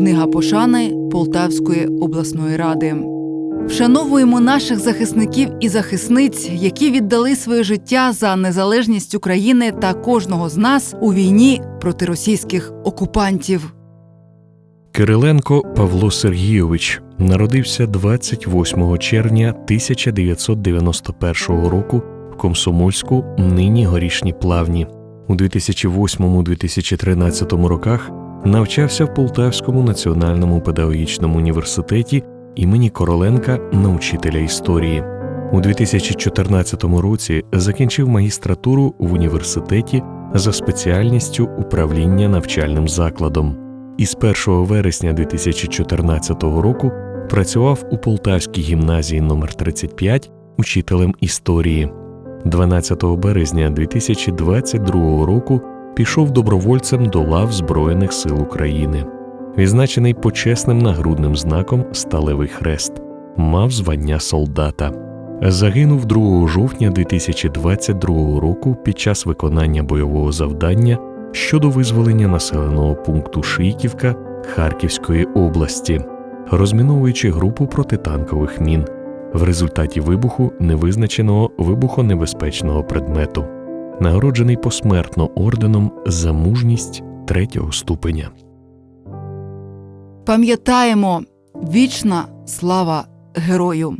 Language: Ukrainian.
Книга пошани Полтавської обласної ради. Вшановуємо наших захисників і захисниць, які віддали своє життя за незалежність України та кожного з нас у війні проти російських окупантів. Кириленко Павло Сергійович народився 28 червня 1991 року в Комсомольську, нині горішні плавні. У 2008-2013 роках навчався в Полтавському національному педагогічному університеті імені Короленка на учителя історії. У 2014 році закінчив магістратуру в університеті за спеціальністю управління навчальним закладом. Із 1 вересня 2014 року працював у Полтавській гімназії номер 35 учителем історії. 12 березня 2022 року пішов добровольцем до лав Збройних сил України. Відзначений почесним нагрудним знаком Сталевий хрест, мав звання солдата. Загинув 2 жовтня 2022 року під час виконання бойового завдання щодо визволення населеного пункту Шийківка Харківської області, розміновуючи групу протитанкових мін в результаті вибуху невизначеного вибухонебезпечного предмету, нагороджений посмертно орденом за мужність третього ступеня. Пам'ятаємо вічна слава герою!